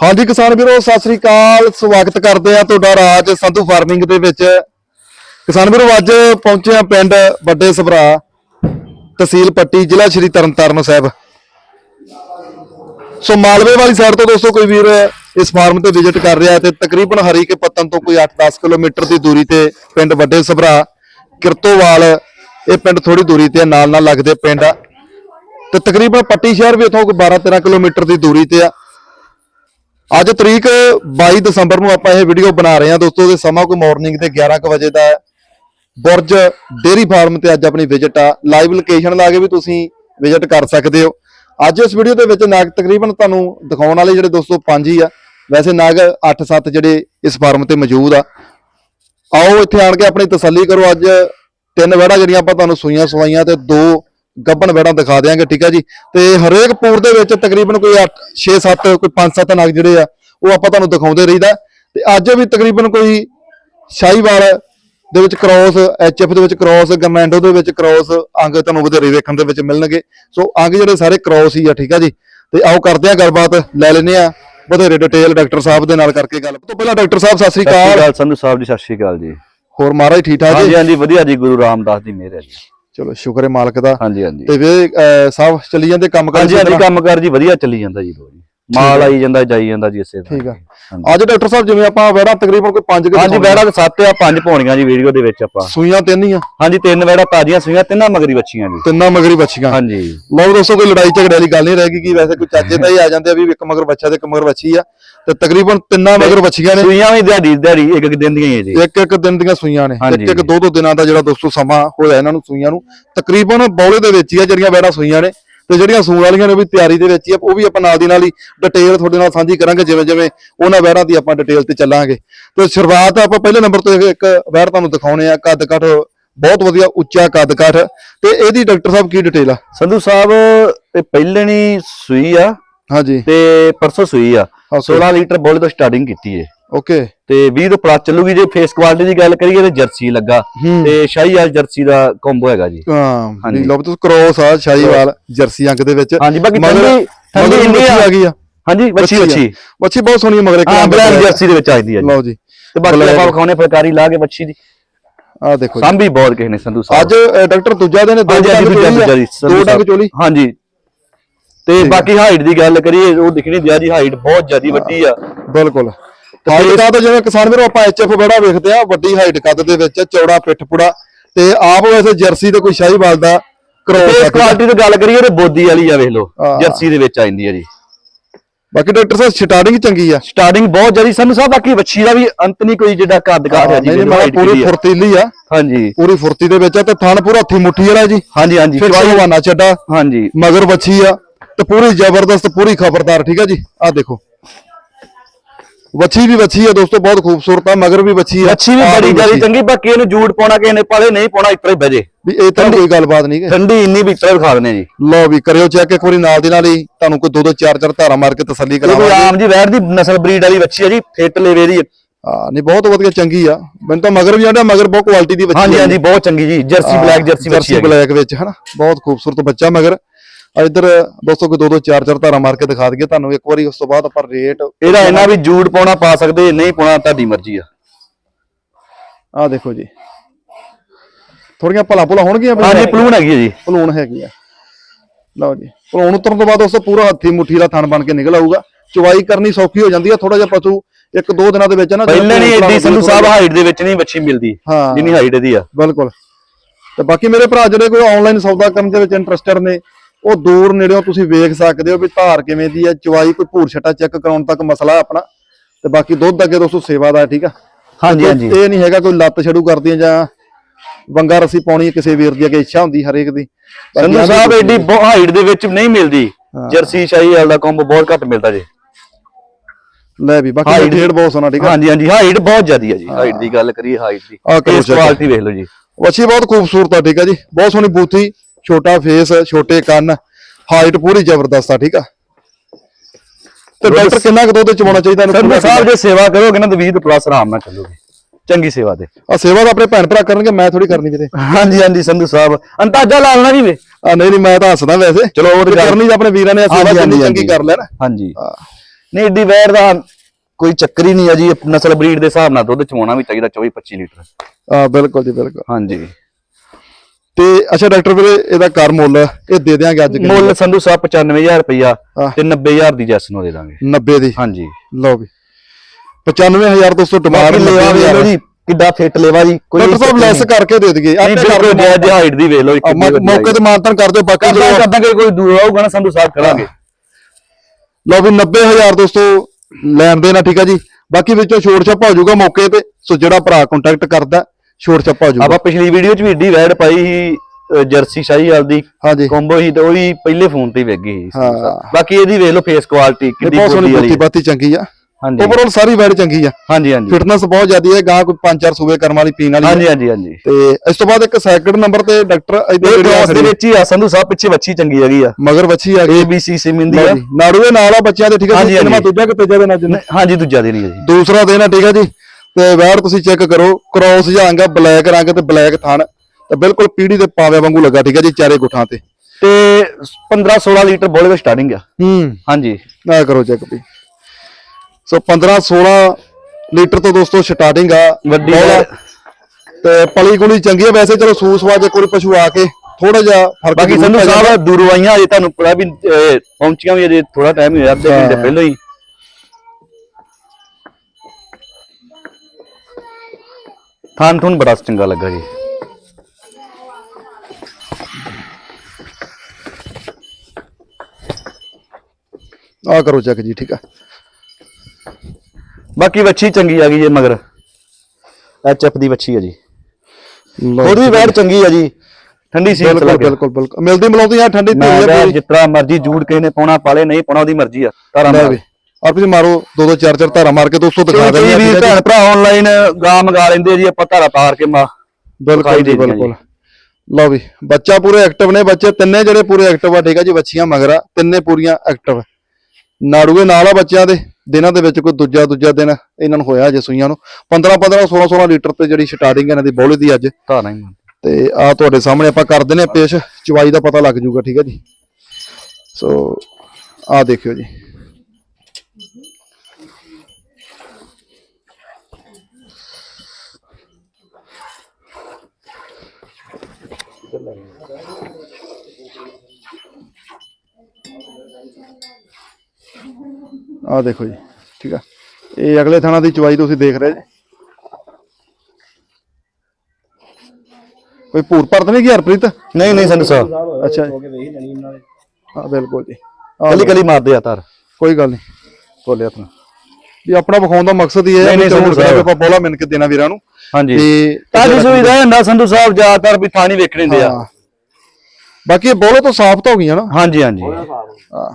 ਹਾਂਜੀ ਕਿਸਾਨ ਵੀਰੋ ਸਤਿ ਸ੍ਰੀ ਅਕਾਲ। ਸਵਾਗਤ ਕਰਦੇ ਆ ਤੁਹਾਡਾ ਰਾਜ ਸੰਧੂ ਫਾਰਮਿੰਗ ਦੇ ਵਿੱਚ। ਕਿਸਾਨ ਵੀਰੋ ਅੱਜ ਪਹੁੰਚੇ ਆ ਪਿੰਡ ਵੱਡੇ ਸਭਰਾ ਤਹਿਸੀਲ ਪੱਟੀ ਜ਼ਿਲ੍ਹਾ ਸ਼੍ਰੀ ਤਰਨਤਾਰਨ ਸਾਹਿਬ। ਸੋ ਮਾਲਵੇ ਵਾਲੀ ਸਾਈਡ ਤੋਂ ਦੋਸਤੋ ਕੋਈ ਵੀਰ ਇਸ ਫਾਰਮ ਤੇ ਵਿਜ਼ਿਟ ਕਰ ਰਿਹਾ ਹੈ ਤੇ ਤਕਰੀਬਨ ਹਰੀਕੇ ਪੱਤਨ ਤੋਂ ਕੋਈ 8-10 ਕਿਲੋਮੀਟਰ ਦੀ ਦੂਰੀ ਤੇ ਪਿੰਡ ਵੱਡੇ ਸਭਰਾ ਕਿਰਤੋਵਾਲ ਇਹ ਪਿੰਡ ਥੋੜੀ ਦੂਰੀ ਤੇ ਆ, ਨਾਲ ਨਾਲ ਲੱਗਦੇ ਪਿੰਡ। ਆ ਤੇ ਤਕਰੀਬਨ ਪੱਟੀ ਸ਼ਹਿਰ ਵੀ ਇਥੋਂ ਕੋਈ 12-13 ਕਿਲੋਮੀਟਰ ਦੀ ਦੂਰੀ ਤੇ ਆ। ਅੱਜ ਤਰੀਕ 22 ਦਸੰਬਰ ਨੂੰ ਆਪਾਂ ਇਹ ਵੀਡੀਓ ਬਣਾ ਰਹੇ ਹਾਂ ਦੋਸਤੋ ਤੇ ਸਮਾਂ ਕੋਈ ਮਾਰਨਿੰਗ ਦੇ 11 ਕੁ ਵਜੇ ਦਾ ਬੁਰਜ ਡੇਰੀ ਫਾਰਮ ਤੇ ਅੱਜ ਆਪਣੀ ਵਿਜ਼ਿਟ ਆ। ਲਾਈਵ ਲੋਕੇਸ਼ਨ ਲਾ ਕੇ ਵੀ ਤੁਸੀਂ ਵਿਜ਼ਿਟ ਕਰ ਸਕਦੇ ਹੋ। ਅੱਜ ਇਸ ਵੀਡੀਓ ਦੇ ਵਿੱਚ ਨਾਗ ਤਕਰੀਬਨ ਤੁਹਾਨੂੰ ਦਿਖਾਉਣ ਵਾਲੇ ਜਿਹੜੇ ਦੋਸਤੋ ਪੰਜ ਹੀ ਆ। ਵੈਸੇ ਨਾਗ 8-7 ਜਿਹੜੇ ਇਸ ਫਾਰਮ ਤੇ ਮੌਜੂਦ ਆ। ਆਓ ਇੱਥੇ ਆਣ ਕੇ ਆਪਣੀ ਤਸੱਲੀ ਕਰੋ। ਅੱਜ ਤਿੰਨ ਵੜਾ ਜਿਹੜੀਆਂ ਆਪਾਂ ਤੁਹਾਨੂੰ ਸੂਈਆਂ ਸਵਾਈਆਂ ਤੇ ਦੋ ਗੱਬਣ ਵੜਾਂ ਦਿਖਾ ਦਿਆਂਗੇ ਠੀਕ ਆ ਜੀ? ਤੇ ਹਰੇਕ ਪੂਰ ਦੇ ਵਿੱਚ ਤਕਰੀਬਨ ਕੋਈ 8 6-7 ਕੋਈ 5-7 ਨਗ ਜਿਹੜੇ ਆ ਉਹ ਆਪਾਂ ਤੁਹਾਨੂੰ ਦਿਖਾਉਂਦੇ ਰਹੀਦਾ। ਤੇ ਅੱਜ ਵੀ ਤਕਰੀਬਨ ਕੋਈ ਸ਼ਾਹੀਵਾਲ ਦੇ ਵਿੱਚ ਕ੍ਰੋਸ ਐਚਐਫ ਦੇ ਵਿੱਚ ਕ੍ਰੋਸ ਗਮੈਂਡੋ ਦੇ ਵਿੱਚ ਕ੍ਰੋਸ ਅੰਗ ਤੁਹਾਨੂੰ ਵਧੇਰੇ ਵੇਖਣ ਦੇ ਵਿੱਚ ਮਿਲਣਗੇ। ਸੋ ਅੰਗ ਜਿਹੜੇ ਸਾਰੇ ਕ੍ਰੋਸ ਹੀ ਆ ਠੀਕ ਆ ਜੀ? ਤੇ ਆਓ ਕਰਦੇ ਆ ਗੱਲਬਾਤ ਲੈ ਲੈਨੇ ਆ ਵਧੇਰੇ ਡਿਟੇਲ ਡਾਕਟਰ ਸਾਹਿਬ ਦੇ ਨਾਲ ਕਰਕੇ ਗੱਲ। ਤੋਂ ਪਹਿਲਾਂ ਡਾਕਟਰ ਸਾਹਿਬ ਸਤਿ ਸ੍ਰੀ ਸਤਿ ਸ਼੍ਰੀ ਅਕਾਲ। ਸੰਧੂ ਸਾਹਿਬ ਜੀ ਸਤਿ ਸ਼੍ਰੀ ਅਕਾਲ ਜੀ। ਹੋਰ ਮਹਾਰਾਜ ਠੀਕ ਠਾਕ ਹਾਂਜੀ ਜੀ? ਹਾਂਜੀ ਵਧੀਆ ਜੀ ਗੁਰੂ ਰਾਮਦਾਸ ਦੀ ਮਿਹਰ ਹੈ ਜੀ। ਚਲੋ ਸ਼ੁਕਰ ਹੈ ਮਾਲਕ ਦਾ। ਹਾਂਜੀ ਹਾਂਜੀ। ਤੇ ਵੇ ਸਭ ਚੱਲੀ ਜਾਂਦੇ ਕੰਮ ਹਾਂਜੀ ਕਰਦੇ ਹਾਂਜੀ ਕੰਮਕਾਰ ਜੀ ਵਧੀਆ ਚੱਲੀ ਜਾਂਦਾ ਜੀ ਰੋਜ਼ ਮਾਲ ਆਈ ਜਾਂਦਾ ਜਾਈ ਜਾਂਦਾ ਜੀ ਇਸੇ ਤਰ੍ਹਾਂ। ਠੀਕ ਆ। ਅੱਜ ਡਾਕਟਰ ਸਾਹਿਬ ਜਿਵੇਂ ਆਪਾਂ ਵੜਾ ਤਕਰੀਬਨ ਕੋਈ 5 ਹਾਂਜੀ ਬੈੜਾ ਦੇ ਸੱਤ ਆ ਪੰਜ ਪੌਣੀਆਂ ਜੀ ਵੀਡੀਓ ਦੇ ਵਿੱਚ ਆਪਾਂ। ਸੂਈਆਂ ਤਿੰਨ ਹੀ ਆ। ਹਾਂਜੀ ਤਿੰਨ ਬੈੜਾ ਤਾਜ਼ੀਆਂ ਸੀਗੀਆਂ ਤਿੰਨਾਂ ਮਗਰੀ ਬੱਚੀਆਂ ਜੀ। ਤਿੰਨਾਂ ਮਗਰੀ ਬੱਚੀਆਂ ਹਾਂਜੀ। ਲਓ ਦੋਸਤੋ ਕੋਈ ਲੜਾਈ ਝਗੜੇ ਵਾਲੀ ਗੱਲ ਨਹੀਂ ਰਹੇਗੀ ਕਿ ਵੈਸੇ ਕੋਈ ਚਾਚੇ ਤਾਂ ਹੀ ਆ ਜਾਂਦੇ ਆ ਵੀ ਇੱਕ ਮਗਰ ਬੱਚਾ ਤੇ ਇੱਕ ਮਗਰ ਬੱਚੀ ਆ। ਤੇ ਤਕਰੀਬਨ ਤਿੰਨਾਂ ਮਗਰ ਬੱਚੀਆਂ ਨੇ। ਸੂਈਆਂ ਵੀ ਦਿਹਾੜੀ ਦਿਹਾੜੀ ਇੱਕ ਇੱਕ ਦਿਨ ਦੀਆਂ ਜੀ। ਇੱਕ ਇੱਕ ਦਿਨ ਦੀਆਂ ਸੂਈਆਂ ਨੇ। ਇੱਕ ਇੱਕ ਦੋ ਦੋ ਦਿਨਾਂ ਦਾ ਜਿਹੜਾ ਦੋਸਤੋ ਸਮਾਂ ਹੋਇਆ ਇਹਨਾਂ ਨੂੰ ਸੂਈਆਂ ਨੂੰ। ਤਕਰੀਬਨ ਬੌਲੇ ਦੇ ਵਿੱਚ ਹੀ ਆ ਜਿਹੜੀਆਂ ਬੈੜਾ ਸੂਈਆਂ ਨੇ। ਤੇ ਜਿਹੜੀਆਂ ਸੂਣ ਵਾਲੀਆਂ ਨੇ ਉਹ ਵੀ ਤਿਆਰੀ ਦੇ ਵਿੱਚ ਹੀ ਆ ਉਹ ਵੀ ਆਪਾਂ ਨਾਲ ਦੀ ਨਾਲ ਹੀ ਡਿਟੇਲ ਤੁਹਾਡੇ ਨਾਲ ਸਾਂਝੀ ਕਰਾਂਗੇ ਜਿਵੇਂ ਜਿਵੇਂ ਉਹਨਾਂ ਬੈੜਾਂ ਦੀ ਆਪਾਂ ਡਿਟੇਲ ਤੇ ਚੱਲਾਂਗੇ। ਤੇ ਸ਼ੁਰੂਆਤ ਆਪਾਂ ਪਹਿਲੇ ਨੰਬਰ ਤੋਂ ਇੱਕ- ਬੈੜ ਤੁਹਾਨੂੰ ਦਿਖਾਉਣੇ ਆ ਕੱਦ ਕੱਠ ਬਹੁਤ ਵਧੀਆ ਉੱਚਾ ਕੱਦ ਕੱਠ ਤੇ ਇਹਦੀ ਡਾਕਟਰ ਸਾਹਿਬ ਕੀ ਡਿਟੇਲ ਆ? ਸੰਧੂ ਸਾਹਿਬ ਇਹ ਪਹਿਲਣੀ ਸੂਈ ਆ ਹਾਂਜੀ। ਤੇ ਪਰਸੋਂ ਸੂਈ ਆ। Okay. 16 ਲੀਟਰ ਬੋਲੇ ਤੋਂ ਸਟਾਰਟਿੰਗ ਕੀਤੀ ਹੈ ਓਕੇ ਤੇ 20 ਤੋਂ ਪਲੱਸ ਚੱਲੂਗੀ ਜੇ ਫੇਸ ਕੁਆਲਿਟੀ ਦੀ ਗੱਲ ਕਰੀਏ ਤੇ ਜਰਸੀ ਲੱਗਾ। ਤੇ ਸ਼ਾਹੀ ਵਾਲ ਜਰਸੀ ਦਾ ਕੰਬੋ ਹੈਗਾ ਜੀ। ਹਾਂ। ਜੀ ਲਓ ਤੁਸੀਂ ਕ੍ਰੋਸ ਆ ਸ਼ਾਹੀਵਾਲ ਜਰਸੀ ਅੰਕ ਦੇ ਵਿੱਚ। ਹਾਂਜੀ ਬਾਕੀ ਠੰਡੀ ਠੰਡੀ ਇੰਨੀ ਆ ਆ ਗਈ ਆ। ਹਾਂਜੀ ਬੱਚੀ ਬੱਚੀ ਆ। ਬੱਚੀ ਬੱਚੀ ਬਹੁਤ ਸੋਹਣੀ ਆ ਮਗਰ ਇੱਕ ਬਲੈਕ। ਜਰਸੀ ਦੇ ਵਿੱਚ ਆਈਦੀ ਜੀ। ਲਓ ਜੀ। ਤੇ ਬਾਕੀ ਆਪਾਂ ਵਿਖਾਉਣੇ ਫੁਲਕਾਰੀ ਲਾ ਕੇ ਬੱਚੀ ਦੀ। ਆ ਦੇਖੋ ਜੀ। ਸਾਂਭੀ ਬਹੁਤ ਕਿਸੇ ਨੇ ਸੰਧੂ ਸਾਹਿਬ। ਅੱਜ ਡਾਕਟਰ ਦੂਜਾ ਦਿਨ ਦੋ ਡੰਗ ਆ। ਚੋਲੀ। ਹਾਂਜੀ। ਤੇ ਬਾਕੀ ਹਾਈਟ ਦੀ ਗੱਲ ਕਰੀਏ ਉਹ ਦਿਖਣੀ ਦਿਆ ਜੀ ਹਾਈਟ ਬਹੁਤ ਜ਼ਿਆਦੀ ਵੱਡੀ ਆ। ਬਿਲਕੁਲ। ਹਾਈਟ ਦਾ ਤਾਂ ਜਿਵੇਂ ਕਿਸਾਨ ਵੀਰੋ ਆਪਾਂ ਐਚਐਫ ਬੜਾ ਵੇਖਦੇ ਆ ਵੱਡੀ ਹਾਈਟ ਕੱਦ ਦੇ ਵਿੱਚ ਚੌੜਾ ਪਿੱਠ ਪੁੜਾ ਤੇ ਆਪ ਵੈਸੇ ਜਰਸੀ ਤੇ ਕੋਈ ਸ਼ਾਹੀਵਾਲ ਦਾ ਕ੍ਰੋਸ ਆ ਕੁਆਲਿਟੀ ਦੀ ਗੱਲ ਕਰੀਏ ਤੇ ਬੋਦੀ ਵਾਲੀ ਆ ਵੇਖ ਲਓ। ਜਰਸੀ ਦੇ ਵਿੱਚ ਆਈਂਦੀ ਹੈ ਜੀ। ਬਾਕੀ ਡਾਕਟਰ ਸਾਹਿਬ ਸਟਾਰਟਿੰਗ ਚੰਗੀ ਆ। ਸਟਾਰਟਿੰਗ ਬਹੁਤ ਜ਼ਿਆਦੀ ਸੰਧੂ ਸਾਹਿਬ ਬਾਕੀ ਬੱਚੀ ਦਾ ਵੀ ਅੰਤ ਨਹੀਂ ਕੋਈ ਜਿਹੜਾ ਕੱਦ ਕਾਠ ਹੈ ਜੀ height ਪੂਰੀ ਆ। ਫੁਰਤੀਲੀ ਆ। ਹਾਂਜੀ। ਪੂਰੀ ਫੁਰਤੀ ਦੇ ਵਿੱਚ ਆ ਤੇ ਥਣ ਪੂਰਾ ਹੱਥੀ ਮੁੱਠੀ ਵਾਲਾ ਜੀ। ਹਾਂਜੀ ਹਾਂਜੀ ਚਵਾਈ- ਸਲਵਾਨਾ ਚੱਡਾ ਹਾਂਜੀ। ਮਗਰ ਬੱਚੀ ਆ ਤੇ ਪੂਰੀ ਜ਼ਬਰਦਸਤ ਪੂਰੀ ਖਬਰਦਾਰ ਠੀਕ ਆ ਜੀ? ਆ ਦੇਖੋ। ਵੱਛੀ ਵੀ ਵੱਛੀ ਆ ਦੋਸਤੋ ਬਹੁਤ ਖੂਬਸੂਰਤ ਆ ਮਗਰ ਵੀ ਵੱਛੀ ਆ। ਅੱਛੀ ਵੀ ਆਹ ਬੜੀ ਜਿਆਦੀ ਵੱਛੀ। ਚੰਗੀ ਬਾਕੀ ਇਹਨੂੰ ਜੂੜ ਪਾਉਣਾ ਕਿਸੇ ਨੇ ਪਾਲੇ ਨਹੀਂ ਪਾਉਣਾ ਇਤਰੇ ਬਜੇ ਵੀ ਇਹ ਤਾਂ ਕੋਈ ਗੱਲਬਾਤ ਨਹੀਂ ਕਿ ਠੰਡੀ ਇੰਨੀ ਵੀ ਇਤਰੇ ਵਿਖਾ ਦਨੇ ਜੀ। ਲਓ ਵੀ ਕਰਿਓ ਚੈੱਕ ਇੱਕ ਵਾਰੀ ਨਾਲ ਦੀ ਨਾਲ ਹੀ ਤੁਹਾਨੂੰ ਕੋਈ ਦੋ ਦੋ ਚਾਰ ਚਾਰ ਧਾਰਾ ਮਾਰ ਕੇ ਤਸੱਲੀ ਇਹ ਕੋਈ ਕਰਾਵਾਂਗੇ। ਆਮ ਜੀ ਵੈਰ ਦੀ ਨਸਲ ਬਰੀਡ ਵਾਲੀ ਬੱਚੀ ਹੈ ਜੀ ਫਿੱਟ ਲੇਵੇ ਦੀ। ਹਾਂ ਨਹੀਂ ਬਹੁਤ ਵਧੀਆ ਚੰਗੀ ਆ। ਮੈਨੂੰ ਤਾਂ ਮਗਰ ਵੀ ਆਂਦਾ ਮਗਰ ਬਹੁਤ ਕੁਆਲਿਟੀ ਦੀ ਬੱਚੀ ਹਾਂਜੀ। ਹਾਂਜੀ ਬਹੁਤ ਚੰਗੀ ਜੀ ਜਰਸੀ ਹਾਂ, ਬਲੈਕ ਜਰਸੀ ਜਰਸੀ ਹੈ ਬਲੈਕ ਵਿੱਚ ਹਨਾ। ਬਹੁਤ ਖੂਬਸੂਰਤ ਬੱਚਾ ਮਗਰ। ਇੱਧਰ ਦੋਸਤੋ ਕੋਈ ਦੋ ਦੋ ਚਾਰ ਚਾਰ ਧਾਰਾ ਮਾਰ ਕੇ ਦਿਖਾ ਦਈਏ। ਤੁਹਾਨੂੰ ਇੱਕ ਵਾਰੀ ਉਸ ਤੋਂ ਬਾਅਦ ਆਪਾਂ ਰੇਟ ਇਹਦਾ ਇਹਨਾਂ ਵੀ ਜੂੜ ਪਾਉਣਾ ਪਾ ਸਕਦੇ ਨਹੀਂ ਪਾਉਣਾ ਤੁਹਾਡੀ ਮਰਜ਼ੀ ਆ। ਆ ਦੇਖੋ ਜੀ। ਥੋੜੀਆਂ ਭਲਾ ਭੁਲਾ ਹੋਣਗੀਆਂ? ਹਾਂਜੀ ਪਲੂਣ ਹੈਗੀ ਹੈ ਜੀ। ਪਲੂਣ ਹੈਗੀ ਆ। ਲਓ ਜੀ। ਪਲੂਣ ਉਤਰਨ ਤੋਂ ਬਾਅਦ ਉਸ ਤੋਂ ਪੂਰਾ ਹੱਥੀ ਮੁੱਠੀ ਦਾ ਥਣ ਬਣ ਕੇ ਨਿਕਲ ਆਊਗਾ। ਚਵਾਈ ਕਰਨੀ ਸੌਖੀ ਹੋ ਜਾਂਦੀ ਆ ਥੋੜਾ ਜਿਹਾ ਪਸ਼ੂ ਇੱਕ ਦੋ ਦਿਨਾਂ ਦੇ ਵਿੱਚ ਨਾ ਪਹਿਲੇ ਨਹੀਂ ਏਡੀ ਸੰਧੂ ਸਾਹਿਬ ਹਾਈਟ ਦੇ ਵਿੱਚ ਨਹੀਂ ਬੱਚੀ ਮਿਲਦੀ। ਜਿੰਨੀ ਹਾਈਟ ਇਹਦੀ ਆ। ਬਿਲਕੁਲ। ਤੇ ਬਾਕੀ ਮੇਰੇ ਭਰਾ ਜਿਹੜੇ ਕੋਈ ਆਨਲਾਈਨ ਸੌਦਾ ਕਰਨ ਦੇ ਵਿੱਚ ਇੰਟਰਸਟਡ ਨੇ ਉਹ ਦੂਰ ਨੇੜਿਓਂ ਤੁਸੀਂ ਵੇਖ ਸਕਦੇ ਹੋ ਵੀ ਧਾਰ ਕਿਵੇਂ ਦੀ ਹੈ ਚਵਾਈ ਕੋਈ ਭੂਰ ਛਟਾ ਚੈੱਕ ਕਰਾਉਣ ਤੱਕ ਮਸਲਾ ਹੈ ਆਪਣਾ। ਤੇ ਬਾਕੀ ਦੁੱਧ ਅੱਗੇ ਦੋਸਤੋ ਸੇਵਾ ਦਾ ਹੈ, ਠੀਕ ਆ? ਹਾਂਜੀ ਹਾਂਜੀ। ਇਹ ਨਹੀਂ ਹੈਗਾ ਕੋਈ ਲੱਤ ਛੜੂ ਕਰਦੀਆਂ ਜਾਂ ਵੰਗਾ ਰਸੀ ਪਾਉਣੀ ਹੈ ਕਿਸੇ ਵੀਰ ਦੀ ਅੱਗੇ ਇੱਛਾ ਹੁੰਦੀ ਹਰੇਕ ਦੀ। ਸੰਧੂ ਸਾਹਿਬ ਬਹੁਤ ਹਾਈਟ ਦੇ ਵਿੱਚ ਨਹੀਂ ਮਿਲਦੀ। ਜਰਸੀ ਸ਼ਾਹੀ ਵਾਲਾ ਕੰਬੋ ਬਹੁਤ ਘੱਟ ਮਿਲਦਾ ਜੀ। ਲੈ ਵੀ ਬਾਕੀ ਖੇਡ ਬਹੁਤ ਸੋਹਣਾ ਠੀਕ ਆ? ਹਾਂਜੀ ਹਾਂਜੀ ਹਾਈਟ ਬਹੁਤ ਜ਼ਿਆਦੀ ਹੈ ਜੀ। ਹਾਈਟ ਦੀ ਗੱਲ ਕਰੀਏ ਹਾਈਟ ਦੀ। ਇਸ। ਕੁਆਲਿਟੀ ਵੇਖ ਲਓ ਜੀ। ਵੱਛੀ ਬਹੁਤ ਖੂਬਸੂਰਤ ਆ ਠੀਕ ਆ ਜੀ। ਬਹੁਤ ਸੋਹਣੀ ਬੂਥੀ। ਛੋਟਾ ਫੇਸ ਛੋਟੇ ਕੰਨ ਹਾਈਟ ਪੂਰੀ ਜ਼ਬਰਦਸਤ ਆ ਠੀਕ ਆ? ਤੇ ਡਾਕਟਰ ਕਿੰਨਾ ਕੁ ਦੁੱਧ ਚਵਾਉਣਾ ਚਾਹੀਦਾ ਇਹਨੂੰ ਸਾਹਿਬ ਜੇ ਸੇਵਾ ਕਰੋਗੇ ਨਾ ਤਾਂ 20 ਤੋਂ ਪਲੱਸ ਆਰਾਮ ਨਾਲ ਚੱਲੋਗੇ ਚੰਗੀ ਸੇਵਾ ਤੇ ਆ ਸੇਵਾ ਤਾਂ ਆਪਣੇ ਭੈਣ ਭਰਾ ਕਰਨਗੇ ਮੈਂ ਥੋੜੀ ਕਰਨੀ ਵੀਰੇ ਹਾਂਜੀ ਹਾਂਜੀ ਸੰਧੂ ਸਾਹਿਬ। ਅੰਦਾਜ਼ਾ ਲਾ ਲੈਣਾ ਜੀ ਵੇ ਆ ਨਹੀਂ ਨਹੀਂ ਮੈਂ ਤਾਂ ਹੱਸਦਾ ਵੈਸੇ। ਚਲੋ ਉਹ ਕਰਨੀ ਤਾਂ ਆਪਣੇ ਵੀਰਾਂ ਨੇ ਸੇਵਾ ਹਾਂਜੀ, ਚੰਗੀ ਕਰ ਲੈਣ। ਹਾਂਜੀ। ਨਹੀਂ ਏਡੀ ਵੈੜ ਦਾ ਕੋਈ ਚੱਕਰ ਹੀ ਨਹੀਂ ਆ ਜੀ ਨਸਲ ਬਰੀਡ ਦੇ ਹਿਸਾਬ ਨਾਲ ਦੁੱਧ ਚਵਾਉਣਾ ਵੀ ਚਾਹੀਦਾ 24 25 ਲੀਟਰ। ਆ ਬਿਲਕੁਲ ਜੀ ਬਿਲਕੁਲ। ਹਾਂਜੀ। ਤੇ ਅੱਛਾ ਡਾਕਟਰ ਵੀਰੇ ਇਹਦਾ ਕਰ ਮੁੱਲ ਇਹ ਦੇ ਦਿਆਂਗੇ ਅੱਜ ਮੁੱਲ ਸੰਧੂ ਸਾਹਿਬ 95000 ਰੁਪਇਆ। ਤੇ 90000 ਦੀ ਜੈਸ ਨੂੰ ਦੇ ਦਾਂਗੇ। 90 ਦੀ? ਹਾਂਜੀ। ਲਓ ਵੀ। 95000 ਦੋਸਤੋ ਡਿਮਾਂਡ ਬਾਕੀ ਲੇਵਾ ਵੇਖ ਲਓ ਜੀ ਕਿੱਡਾ ਫਿੱਟ ਲੇਵਾ ਜੀ ਡਾਕਟਰ ਸਾਹਿਬ ਲੈਸ। ਕਰਕੇ ਦੇ ਦਈਏ ਆਪੇ ਕਰ ਦਿਓ ਜਾਇਜ਼ ਹਾਈਟ ਦੀ ਵੇਖ ਲਓ ਜੀ ਕਿੰਨੀ ਮੌ- ਮੌਕੇ ਤੇ ਮਾਨਤਨ ਕਰ ਦਿਓ ਬਾਕੀ ਕਰਦਾ ਜਦੋਂ ਕੋਈ ਦੂਰ ਆਊਗਾ ਨਾ ਸੰਧੂ ਸਾਹਿਬ ਕਰਾਂਗੇ। ਲਓ ਵੀ 90000 ਦੋਸਤੋ ਲੈਣ ਦੇਣਾ ਠੀਕ ਆ ਜੀ। ਬਾਕੀ ਵਿੱਚੋਂ ਛੋੜ ਛਾਪਾ ਹੋ ਜਾਊਗਾ ਮੌਕੇ ਤੇ ਸੋ ਜਿਹੜਾ ਭਰਾ ਕੰਟੈਕਟ ਕਰਦਾ ਛੋੜ ਛਾਪਾ ਹੋ ਜਾਊਗਾ। ਆਪਾਂ ਪਿਛਲੀ ਵੀਡੀਓ 'ਚ ਵੀ ਏਡੀ ਵੈੜ ਪਾਈ ਸੀ ਅ, ਜਰਸੀ ਸ਼ਾਹੀਵਾਲ ਦੀ। ਹਾਂਜੀ। ਕੰਬੋ ਹੀ ਤੇ ਉਹ ਵੀ ਪਹਿਲੇ ਫੋਨ ਤੇ ਹੀ ਵਿਕ ਗਈ ਸੀ। ਹਾਂ। ਬਾਕੀ ਇਹਦੀ ਵੇਖ ਲਓ ਫੇਸ ਕੁਆਲਿਟੀ ਇਹ ਕਿੰਨੀ ਬਹੁਤ ਸੋਹਣੀ ਬੋਡੀ ਵਾਲੀ ਬੁੱਤੀ ਹੈ। ਬਾਤੀ ਚੰਗੀ ਆ। ਹਾਂਜੀ। ਓਵਰਆਲ ਸਾਰੀ ਵੈਡ ਚੰਗੀ ਆ। ਹਾਂਜੀ ਹਾਂਜੀ। ਫਿਟਨੈਸ ਬਹੁਤ ਜ਼ਿਆਦੀ ਹੈ ਗਾਂ ਕੋਈ 5-4 ਸੂਬੇ ਕਰਮ ਵਾਲੀ ਪੀਣ ਵਾਲੀ ਹਾਂਜੀ ਹੈ। ਹਾਂਜੀ ਹਾਂਜੀ। ਤੇ ਇਸ ਤੋਂ ਬਾਅਦ ਇੱਕ ਸੈਕਿੰਡ ਨੰਬਰ ਤੇ ਡਾਕਟਰ ਇਹ ਕ੍ਰਾਸ ਦੇ ਵਿੱਚ ਹੀ ਆ ਸੰਧੂ ਸਾਹਿਬ ਪਿੱਛੇ ਬੱਚੀ ਚੰਗੀ ਹੈਗੀ ਆ। ਮਗਰ ਬੱਚੀ ਆ ਗਈ। ABC ਸਿਮ ਦੀ ਆ। ਨਾੜੂ ਦੇ ਨਾਲ ਆ ਬੱਚਿਆਂ ਦੇ ਠੀਕ ਹੈ ਹਾਂਜੀ, ਜੀ? ਕਿੰਨਾ ਹਾਂਜੀ। ਦੂਜਾ ਕਿ ਤੀਜਾ ਦੇਣਾ ਜਿੰਨੇ ਹਾਂਜੀ ਦੂਜਾ ਦੇ ਨਹੀਂ ਜੀ। ਦੂਸਰਾ ਹੈ ਠੀਕ ਹੈ ਜੀ? ਤੇ ਵੈਰ ਤੁਸੀਂ ਚੈੱਕ ਕਰੋ ਕ੍ਰੋਸ ਜਾਂਗਾ ਬਲੈਕ ਰੰਗ ਤੇ ਬਲੈਕ ਥਣ ਤੇ ਬਿਲਕੁਲ ਪੀੜੀ ਦੇ ਪਾਵੇ ਵਾਂਗੂ ਲੱਗਾ ਠੀਕ ਹੈ ਜੀ ਚਾਰੇ ਗੁੱਠਾਂ ਤੇ। ਤੇ 15 16 ਲੀਟਰ ਬੋਲੇ ਦਾ ਸਟਾਰਟਿੰਗ ਆ। ਹੂੰ। ਹਾਂਜੀ। ਨਾ ਕਰੋ ਚੈੱਕ ਵੀ। ਸੋ 15 16 ਲੀਟਰ ਤੋਂ ਦੋਸਤੋ ਸਟਾਰਟਿੰਗ ਆ। ਵੱਡੀ। ਤੇ ਪਲੀ ਗੁਲੀ ਚੰਗੀ ਆ ਵੈਸੇ ਚਲੋ ਸੂਸ ਵਾਜ ਵਾਰੀ ਪਸ਼ੂ ਆ ਕੇ ਥੋੜਾ ਜਿਹਾ ਫ਼ਰਕ ਬਾਕੀ ਸੰਧੂ। ਸਾਹਿਬ ਦੂਰੋਂ ਆਈਆਂ ਅਜੇ ਤੁਹਾਨੂੰ ਪਤਾ ਵੀ ਪਹੁੰਚੀਆਂ ਵੀ ਅਜੇ ਥੋੜਾ ਟਾਈਮ ਹੀ ਹੋਇਆ ਅੱਧੇ ਘੰਟੇ। ਪਹਿਲਾਂ ਹੀ। ਥਾਨ ਥੁਨ ਬੜਾ ਚੰਗਾ ਲੱਗਾ ਜੀ। ਆ ਕਰੋ ਚੈੱਕ ਜੀ ਠੀਕ ਆ। ਬਾਕੀ ਵੱਛੀ ਚੰਗੀ ਆ ਗਈ ਜੇ ਮਗਰ। ਐਚਐਫ ਦੀ ਵੱਛੀ ਆ ਜੀ। ਉਹਦੀ ਵੀ ਵੈੜ ਚੰਗੀ। ਆ ਜੀ। ਠੰਡੀ ਸੀ ਬਿਲਕੁਲ ਬਿਲਕੁਲ ਬਿਲਕੁਲ। ਮਿਲਦੀ ਮਿਲਾਉਂਦੀ ਆ ਠੰਡੀ। ਜਿਸ ਤਰ੍ਹਾਂ ਮਰਜ਼ੀ ਜੂੜ ਕੇ ਨੇ ਪਾਉਣਾ ਪਾਲੇ ਨਹੀਂ ਪਾਉਣਾ ਉਹਦੀ ਮਰਜ਼ੀ ਆ। ਲੈ ਮਾਰ ਆਪ ਜੀ ਮਾਰੋ ਦੋ ਦੋ ਚਾਰ ਚਾਰ ਧਾਰਾ ਮਾਰ ਕੇ ਦੋਸਤੋ ਦਿਖਾ ਦਿੰਦੇ ਆ ਆ ਜੀ। ਭੈਣ ਭਰਾ ਆਨਲਾਈਨ ਗਾਂ ਮੰਗਾ ਲੈਂਦੇ ਆ ਜੀ ਆਪਾਂ ਧਾਰਾ ਤਾਰ ਕੇ ਮਾ ਬਿਲਕੁਲ ਜੀ ਬਿਲਕੁਲ। ਲਓ ਵੀ ਬੱਚਾ ਪੂਰੇ ਐਕਟਿਵ ਨੇ ਬੱਚੇ ਤਿੰਨੇ ਜਿਹੜੇ ਪੂਰੇ ਐਕਟਿਵ ਆ ਠੀਕ ਆ ਜੀ ਬੱਚੀਆਂ ਮਗਰ ਆ ਤਿੰਨੇ ਪੂਰੀਆਂ ਐਕਟਿਵ ਨਾੜੂਏ ਨਾਲ ਆ ਬੱਚਿਆਂ ਦੇ ਦਿਨਾਂ ਦੇ ਵਿੱਚ ਕੋਈ ਦੂਜਾ ਦੂਜਾ ਦਿਨ ਇਹਨਾਂ ਨੂੰ ਹੋਇਆ ਜੇ ਸੂਈਆਂ ਨੂੰ। 15 15 16 16 ਲੀਟਰ ਤੇ ਜਿਹੜੀ ਸਟਾਰਟਿੰਗ ਇਹਨਾਂ ਦੀ ਬੋਲੇ ਦੀ ਅੱਜ। ਧਾਰਾ ਹੀ ਤੇ ਆ ਤੁਹਾਡੇ ਸਾਹਮਣੇ ਆਪਾਂ ਕਰ ਦਿੰਨੇ ਆ ਪੇਸ਼ ਚਵਾਈ ਦਾ ਪਤਾ ਲੱਗ ਜੂਗਾ ਠੀਕ ਹੈ ਜੀ। ਸੋ ਆ ਦੇਖਿਓ ਜੀ। ਆ ਦੇਖੋ ਜੀ ਠੀਕ ਆ। ਇਹ ਅਗਲੇ ਥਾਣਾ ਦੀ ਚਵਾਈ ਤੁਸੀਂ ਦੇਖ ਰਹੇ ਜੀ। ਕੋਈ ਭੂਰ ਪਰਤ ਨਹੀਂ ਕੀ ਹਰਪ੍ਰੀਤ? ਨਹੀਂ ਨਹੀਂ ਸੰਧੂ ਸਾਹਿਬ। ਅੱਛਾ ਹਾਂ ਬਿਲਕੁਲ ਜੀ। ਆਹ ਕਲੀ ਕਲੀ ਮਾਰਦੇ ਆ ਧਾਰ ਕੋਈ ਗੱਲ ਨਹੀਂ ਬੋਲੇ ਆਪਣਾ ਵੀ ਆਪਣਾ ਵਿਖਾਉਣ ਦਾ ਮਕਸਦ ਹੀ ਇਹ ਹੈ ਨਹੀਂ, ਵੀ ਨਹੀਂ, ਸੰਧੂ ਸਾਹਿਬ। ਆਪਾਂ ਬੋਲਾ ਕੇ ਦੇਣਾ ਵੀਰਾਂ ਨੂੰ। ਹਾਂਜੀ। ਤੇ ਤਾਜੀ ਸੁਵਿਧਾ ਹੁੰਦਾ ਸੰਧੂ ਸਾਹਿਬ ਜ਼ਿਆਦਾਤਰ ਵੀ ਥਾਣੀ ਵੇਖਣੇ ਦੇ ਆ। ਹਾਂ। ਬਾਕੀ ਇਹ ਬੋਲੇ ਤੋਂ ਸਾਫ਼ ਤਾਂ ਹੋ ਗਈਆਂ ਨਾ। ਹਾਂਜੀ ਹਾਂਜੀ। ਹਾਂ।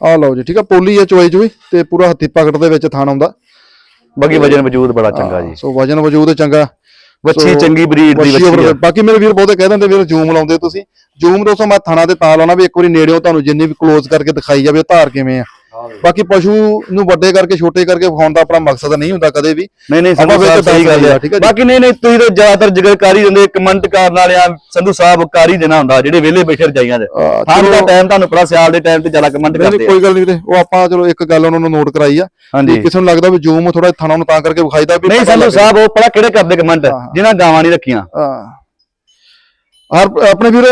ਆ ਲਓ ਜੀ ਠੀਕ ਆ ਪੋਲੀ ਹੈ ਚੋਈ ਚੋਈ ਤੇ ਪੂਰਾ ਹੱਥੀ ਪਕੜ ਦੇ ਵਿੱਚ ਥਾਣ ਆਉਂਦਾ। ਬਾਕੀ ਵਜਨ ਵਜੂਦ ਬੜਾ ਚੰਗਾ ਜੀ। ਸੋ ਵਜਨ ਵਜੂਦ ਚੰਗਾ। ਵੱਛੀ ਚੰਗੀ ਬਰੀਡ ਦੀ ਵੱਛੀ ਆ। ਬਾਕੀ ਮੇਰੇ ਵੀਰ ਬਹੁਤੇ ਕਹਿ ਦਿੰਦੇ ਵੀਰ ਜ਼ੂਮ ਲਾਉਂਦੇ ਤੁਸੀਂ। ਜ਼ੂਮ ਦੋਸਤੋ ਮੈਂ ਥਾਣਾ ਤੇ ਤਾਂ ਲਾਉਣਾ ਵੀ ਇੱਕ ਵਾਰੀ ਨੇੜਿਓਂ ਤੁਹਾਨੂੰ ਜਿੰਨੀ ਵੀ ਕਲੋਜ਼ ਕਰਕੇ ਦਿਖਾਈ ਜਾਵੇ ਉਹ ਧਾਰ ਕਿਵੇਂ ਆ। ਬਾਕੀ ਪਸ਼ੂ ਨੂੰ ਵੱਡੇ ਕਰਕੇ ਛੋਟੇ ਕਰਕੇ ਵਿਖਾਉਣ ਦਾ ਆਪਣਾ ਮਕਸਦ ਨਹੀਂ ਹੁੰਦਾ ਕਦੇ ਵੀ। ਨਹੀਂ ਨਹੀਂ ਸੰਧੂ ਵਿੱਚ ਸਾਹਿਬ ਸਹੀ ਗੱਲ ਹੈ। ਠੀਕ ਹੈ। ਬਾਕੀ ਨਹੀਂ ਨਹੀਂ ਤੁਸੀਂ ਤਾਂ ਜ਼ਿਆਦਾਤਰ ਜ਼ਿਕਰ ਕਰ ਹੀ ਦਿੰਦੇ ਕਮੈਂਟ ਕਰਨ ਵਾਲਿਆਂ ਸੰਧੂ ਸਾਹਿਬ ਕਰ ਹੀ ਦੇਣਾ ਹੁੰਦਾ ਜਿਹੜੇ ਵਿਹਲੇ ਬੈਠੇ ਰਜਾਈਆਂ ਦੇ। ਹਾਂ ਦਾ ਟਾਈਮ ਤੁਹਾਨੂੰ ਪਤਾ ਸਿਆਲ ਦੇ ਟਾਈਮ ਤੇ ਜ਼ਿਆਦਾ ਕਮੈਂਟ ਕਰਦੇ ਨਹੀਂ ਕੋਈ ਗੱਲ ਨਹੀਂ ਵੀਰੇ ਉਹ ਆਪਾਂ ਚਲੋ ਇੱਕ ਗੱਲ ਉਹਨਾਂ ਨੂੰ ਨੋਟ ਕਰਾਈ ਆ ਹਾਂਜੀ। ਕਿ ਕਿਸੇ ਨੂੰ ਲੱਗਦਾ ਵੀ ਜ਼ੂਮ ਥੋੜਾ ਥਾਣਾ ਨੂੰ ਤਾਂ ਕਰਕੇ ਵਿਖਾਈਦਾ ਵੀ ਨਹੀਂ ਸੰਧੂ। ਸਾਹਿਬ ਉਹ ਪਤਾ ਕਿਹੜੇ ਕਰਦੇ ਕਮੈਂਟ। ਜਿਨ੍ਹਾਂ ਗਾਵਾਂ ਨਹੀਂ ਰੱਖੀਆਂ। ਹਾਂ। ਹਰ ਆਪਣੇ ਵੀਰ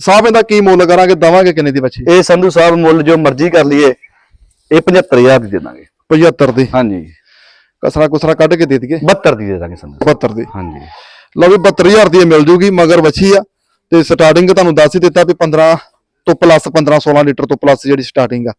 ਸਾਹਿਬ ਇਹਦਾ ਕੀ ਮੁੱਲ ਕਰਾਂਗੇ ਦਵਾਂਗੇ ਕਿੰਨੇ ਦੀ ਬੱਚੀ? ਇਹ ਸੰਧੂ ਸਾਹਿਬ ਮੁੱਲ ਜੋ ਮਰਜ਼ੀ ਕਰ ਲਈਏ ਇਹ 75000 ਦੀ ਦੇ ਦਾਂਗੇ। 75 ਦੀ? ਹਾਂਜੀ। ਕਸਰਾ ਕੁਸਰਾ ਕੱਢ ਕੇ ਦੇ ਦਈਏ? 72 ਦੀ ਦੇ ਦਾਂਗੇ ਸੰਧੂ 72 ਦੀ। ਹਾਂਜੀ। ਲਓ ਵੀ 72000 ਦੀ ਇਹ ਮਿਲ ਜੂਗੀ ਮਗਰ ਬੱਚੀ ਆ। ਤੇ ਸਟਾਰਟਿੰਗ ਤੁਹਾਨੂੰ ਦੱਸ ਹੀ ਦਿੱਤਾ ਵੀ 15 ਤੋਂ ਪਲੱਸ 15 16 ਲੀਟਰ ਤੋਂ ਪਲੱਸ ਜਿਹੜੀ ਸਟਾਰਟਿੰਗ ਆ।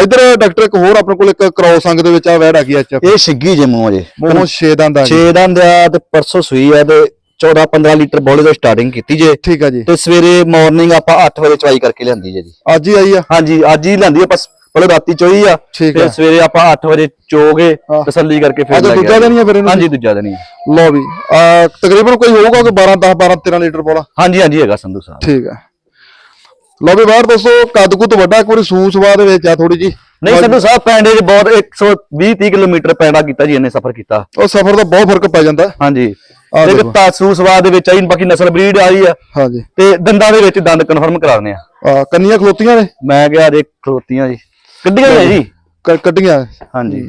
ਇਧਰ ਡਾਕਟਰ ਇੱਕ ਹੋਰ ਆਪਣੇ ਕੋਲ ਇੱਕ ਕ੍ਰੋਸ ਅੰਗ ਦੇ ਵਿੱਚ ਆ ਵੈੜ ਆ ਗਈ ਐਚ ਇਹ ਛਿੱਗੀ ਜੇ ਮੂੰਹ ਅਜੇ ਮੋਹ 6 ਦੰਦ ਆ 6 ਦੰਦ ਆ ਤੇ ਪਰਸੋਂ ਸੂਈ ਆ ਤੇ 14 15 ਲੀਟਰ ਬੋਲੇ ਤੋਂ ਸਟਾਰਟਿੰਗ ਕੀਤੀ ਜੇ। ਠੀਕ ਆ ਜੀ। ਤੇ ਸਵੇਰੇ ਮਾਰਨਿੰਗ ਆਪਾਂ 8 ਵਜੇ ਚਵਾਈ ਕਰਕੇ ਲਿਆਂਦੀ ਜੇ ਜੀ। ਅੱਜ ਹੀ ਆਈ ਆ? ਹਾਂਜੀ ਅੱਜ ਹੀ ਲਿਆਂਦੀ ਆਪਾਂ ਪਹਿਲੇ ਰਾਤੀ ਚੋਈ ਆ ਠੀਕ ਫਿਰ ਆ। ਸਵੇਰੇ ਆਪਾਂ 8 ਵਜੇ ਚੋਗੇ ਹਾਂ। ਤਸੱਲੀ ਕਰਕੇ ਫਿਰ ਅੱਜ ਲੈ ਕੇ ਦੂਜਾ ਆਏ। ਦਿਨ ਹੀ ਆ ਫਿਰ ਇਹਨੂੰ? ਹਾਂਜੀ ਦੂਜਾ ਦਿਨ ਹੀ ਲਓ ਵੀ ਆ ਤਕਰੀਬਨ ਕੋਈ ਹੋਊਗਾ ਕਿ 12 10 12 13 ਲੀਟਰ ਬੋਲਾ ਹਾਂਜੀ ਹਾਂਜੀ ਹੈਗਾ ਸੰਧੂ ਸਾਹਿਬ। ਠੀਕ ਆ। ਲਓ ਵੀ ਬਾਹਰ ਦੋਸਤੋ ਕੱਦ ਕੁੱਦ ਵੱਡਾ ਇੱਕ ਵਾਰੀ ਸੂਸਵਾ ਦੇ ਵਿੱਚ ਆ ਥੋੜੀ ਜੀ ਨਹੀਂ ਸੰਧੂ ਸਾਹਿਬ ਪੈਂਡੇ 'ਚ ਬਹੁਤ 120 30 ਕਿਲੋਮੀਟਰ ਪੈਂਡਾ ਕੀਤਾ ਜੀ ਇਹਨੇ ਸਫ਼ਰ ਕੀਤਾ। ਉਹ ਸਫ਼ਰ ਦਾ ਬਹੁਤ ਫ਼ਰਕ ਪੈ ਜਾਂਦਾ। ਹਾਂਜੀ। ਆਹ ਦੇਖੋ। ਤਾਸੂ ਸਵਾਦ ਦੇ ਵਿੱਚ ਆਈ ਬਾਕੀ ਨਸਲ ਬਰੀਡ ਆਈ ਆ। ਹਾਂਜੀ। ਤੇ ਦੰਦਾਂ ਦੇ ਵਿੱਚ ਦੰਦ ਕਨਫਰਮ ਕਰਾਉਣੇ ਆ। ਆ ਕੰਨੀਆਂ ਖਲੋਤੀਆਂ ਨੇ? ਮੈਂ ਕਿਹਾ ਦੇਖ ਖਲੋਤੀਆਂ ਜੀ। ਕੱਢੀਆਂ ਨੇ ਜੀ? ਕ- ਕੱਢੀਆਂ। ਹਾਂਜੀ।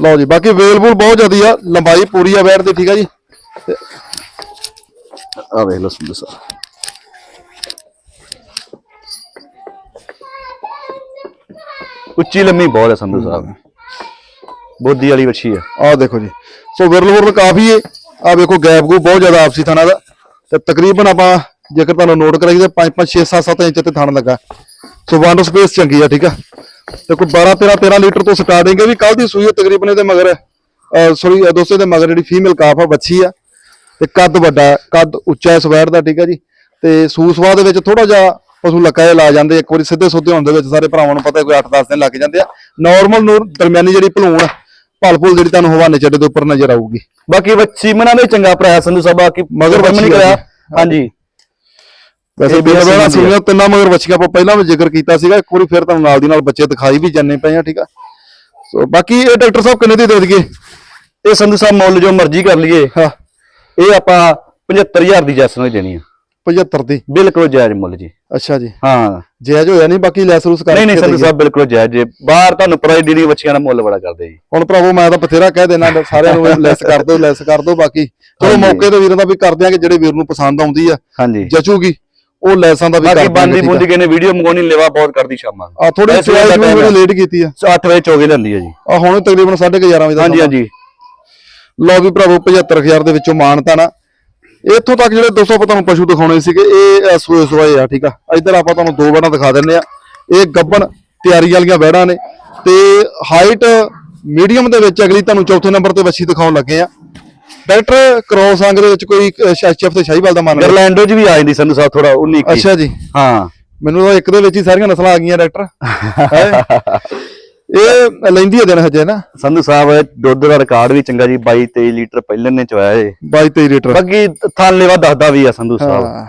ਲਓ ਜੀ ਬਾਕੀ ਅਵੇਲੇਬਲ ਬਹੁਤ ਜ਼ਿਆਦੀ ਆ ਲੰਬਾਈ ਪੂਰੀ ਆ ਵੈਟ ਦੀ ਠੀਕ ਆ ਜੀ? ਆ ਵੇਖ ਲਓ ਸੰਧੂ ਸਾਹਿਬ ਉੱਚੀ ਲੰਮੀ ਬਹੁਤ ਹੈ ਸੰਧੂ ਸਾਹਿਬ ਬੋਦੀ ਵਾਲੀ ਵੱਛੀ ਆ। ਆਹ ਦੇਖੋ ਜੀ ਸੋ ਵਿਰਲ ਕਾਫੀ ਏ। ਆ ਵੇਖੋ ਗੈਪ ਗੂ ਬਹੁਤ ਜ਼ਿਆਦਾ ਆਪਸੀ ਥਾਣਾ ਦਾ। ਤੇ ਤਕਰੀਬਨ ਆਪਾਂ ਜੇਕਰ ਤੁਹਾਨੂੰ ਨੋਟ ਕਰਾਈ ਤੇ 5 5 6 7 7 ਇੰਚ ਤੇ ਥਣ ਲੱਗਾ। ਸੋ ਵੰਡ ਸਪੇਸ ਚੰਗੀ ਆ ਠੀਕ ਆ। ਤੇ ਕੋਈ 12 13 13 ਲੀਟਰ ਤੋਂ ਸਟਾਰਟਿੰਗ ਹੈ ਵੀ ਕੱਲ ਦੀ ਸੂਈ ਤਕਰੀਬਨ ਇਹਦੇ ਮਗਰ ਸੋਰੀ ਦੋਸਤੇ ਦੇ ਮਗਰ ਜਿਹੜੀ ਫੀਮੇਲ ਕਾਫ ਆ ਬੱਚੀ ਆ। ਤੇ ਕੱਦ ਵੱਡਾ ਕੱਦ ਉੱਚਾ ਸਵੈਰ ਦਾ ਠੀਕ ਆ ਜੀ। ਤੇ ਸੂਸਵਾ ਦੇ ਵਿੱਚ ਥੋੜਾ ਜਿਹਾ ਪਸ਼ੂ ਲੱਕਾ ਜਿਹਾ ਲਾ ਜਾਂਦੇ ਇੱਕ ਵਾਰੀ ਸਿੱਧੇ ਸੁੱਧੇ ਹੋਣ ਦੇ ਵਿੱਚ ਸਾਰੇ ਭਰਾਵਾਂ ਨੂੰ ਪਤਾ ਕੋਈ 8-10 ਦਿਨ ਲੱਗ ਜਾਂਦੇ ਆ। ਨਾਰਮਲ ਨੂਰ ਦਰਮਿਆਨੀ ਜਿਹੜੀ ਭਲੂਣ ਆ, ਭਲ ਭੁਲ ਜਿਹੜੀ ਤੁਹਾਨੂੰ ਹਵਾਨੇ ਚੱਡੇ ਦੇ ਉੱਪਰ ਨਜ਼ਰ ਆਊਗੀ। ਬਾਕੀ ਵੱਛੀ ਮਨਾਂ ਨੇ ਚੰਗਾ ਭਰਾਇਆ ਸੰਧੂ ਸਾਹਿਬ ਆ ਕਿ ਮਗਰ ਨਹੀਂ ਕਰਿਆ। ਹਾਂਜੀ। ਵੈਸੇ ਇਹ ਵੀ ਬਿਨਾਂ ਅਸੀਂ ਬਣਾ ਹੁੰਦੀ ਆ। ਸੁਣਿਆ ਤਿੰਨਾਂ ਮਗਰ ਬੱਚੀਆਂ ਆਪਾਂ ਪਹਿਲਾਂ ਵੀ ਜ਼ਿਕਰ ਕੀਤਾ ਸੀਗਾ ਇੱਕ ਵਾਰੀ ਫਿਰ ਤੁਹਾਨੂੰ ਨਾਲ ਦੀ ਨਾਲ ਬੱਚੇ ਦਿਖਾਈ ਵੀ ਜਾਂਦੇ ਪਏ ਆ ਠੀਕ ਆ। ਸੋ ਬਾਕੀ ਇਹ ਡਾਕਟਰ ਸਾਹਿਬ ਕਿੰਨੇ ਦੀ ਦੇ ਦਈਏ? ਇਹ ਸੰਧੂ ਸਾਹਿਬ ਮੁੱਲ ਜੋ ਮਰਜ਼ੀ ਕਰ ਲਈਏ। ਹਾਂ। ਇਹ ਆਪਾਂ 75000 ਦੀ ਜੈਸ ਨੂੰ ਦੇਣੀ ਆ। 75 ਦੀ? ਬਿਲਕੁਲ ਜਾਇਜ਼ ਮੁੱਲ ਜੀ। ਅੱਛਾ ਜੀ। ਹਾਂ। ਜਾਇਜ਼ ਹੋਇਆ ਨਹੀਂ ਬਾਕੀ ਲੈਸ ਰੂਸ ਕਰਕੇ ਨਹੀਂ ਨਹੀਂ ਸੰਧੂ। ਸਾਹਿਬ ਬਿਲਕੁਲ ਜਾਇਜ਼ ਜੀ। ਬਾਹਰ ਤੁਹਾਨੂੰ ਹੀ ਡੇਰੀ ਵੱਛੀਆਂ ਦਾ ਮੁੱਲ ਬੜਾ ਕਰਦੇ ਜੀ। ਹੁਣ ਭਰਾਵੋ ਮੈਂ ਤਾਂ ਬਥੇਰਾ ਕਹਿ ਦੇਣਾ ਸਾਰਿਆਂ ਨੂੰ ਲੈਸ ਕਰ ਦਿਓ ਲੈਸ ਕਰ ਦਿਓ ਬਾਕੀ। ਚਲੋ। ਮੌਕੇ ਤੇ ਵੀਰਾਂ ਦਾ ਵੀ ਕਰਦੇ ਆ ਕਿ ਜਿਹੜੇ ਵੀਰ ਨੂੰ ਪਸੰਦ ਆਉਂਦੀ ਆ ਹਾਂਜੀ। ਜਚੂਗੀ। ਉਹ ਲੈਸਾਂ ਦਾ ਵੀ ਬਾਕੀ ਬੰਦੀ ਬੁੰਦੀ ਕਿਨੇ ਵੀਡੀਓ ਮੰਗਾਉਣੀ ਲੈਵਾ ਬਹੁਤ ਕਰਦੀ ਸ਼ਾਮਾਂ ਆ ਥੋੜੀ ਵੀ ਆ। ਲੇਟ ਕੀਤੀ ਆ। 8 ਵਜੇ ਚੋਗੇ ਲੈਂਦੀ ਹੈ ਜੀ। ਆ ਹੁਣ ਤਕਰੀਬਨ 11:30 ਵਜੇ ਦਾ ਹਾਂਜੀ। ਹਾਂਜੀ। ਲਓ ਵੀ ਭਰਾਵੋ 75000 ਦੇ ਵਿੱਚੋਂ ਮਾਨਤਾ ਨਾ। ਇੱਥੋਂ ਤੱਕ ਜਿਹੜੇ 200 ਆਪਾਂ ਤੁਹਾਨੂੰ ਪਸ਼ੂ ਦਿਖਾਉਣੇ ਸੀਗੇ ਇਹ ਸੂਏ ਸੂਏ ਆ ਠੀਕ ਆ। ਇੱਧਰ ਆਪਾਂ ਤੁਹਾਨੂੰ ਦੋ ਬੈੜਾਂ ਦਿਖਾ ਦਿੰਨੇ ਆ। ਇਹ ਗੱਬਣ ਤਿਆਰੀ ਵਾਲੀਆਂ ਬੈੜਾਂ ਨੇ ਤੇ ਹਾਈਟ ਮੀਡੀਅਮ ਦੇ ਵਿੱਚ ਅਗਲੀ ਤੁਹਾਨੂੰ ਚੌਥੇ ਨੰਬਰ ਤੇ ਵੱਛੀ ਦਿਖਾਉਣ ਲੱਗੇ ਆ। ਡਾਕਟਰ ਕਰੋਸ ਅੰਗ ਦੇ ਵਿੱਚ ਕੋਈ ਐਚਐਫ ਤੇ ਸ਼ਾਹੀਵਾਲ ਦਾ ਮੰਨ ਗਰਲੈਂਡੋ ਚ ਵੀ ਆ ਜਾਂਦੀ ਸੰਧੂ ਸਾਹਿਬ ਥੋੜਾ 19 21 ਅੱਛਾ ਜੀ। ਹਾਂ। ਮੈਨੂੰ ਤਾਂ ਇੱਕ ਦੇ ਵਿੱਚ ਹੀ ਸਾਰੀਆਂ ਨਸਲਾਂ ਆ ਗਈਆਂ ਡਾਕਟਰ। ਹੈਂ? ਇਹ ਲੈਂਦੀ ਆ ਦਿਨ ਹਜੇ ਨਾ। ਸੰਧੂ ਸਾਹਿਬ ਦੁੱਧ ਦਾ ਰਿਕਾਰਡ ਵੀ ਚੰਗਾ ਜੀ 22 23 ਲੀਟਰ ਪਹਿਲੇ ਨੇ ਚਵਾਇਆ ਏ 22 23 ਲੀਟਰ। ਬਾਕੀ ਥਾਲੇਵਾ ਦੱਸਦਾ ਵੀ ਆ ਸੰਧੂ ਸਾਹਿਬ। ਹਾਂ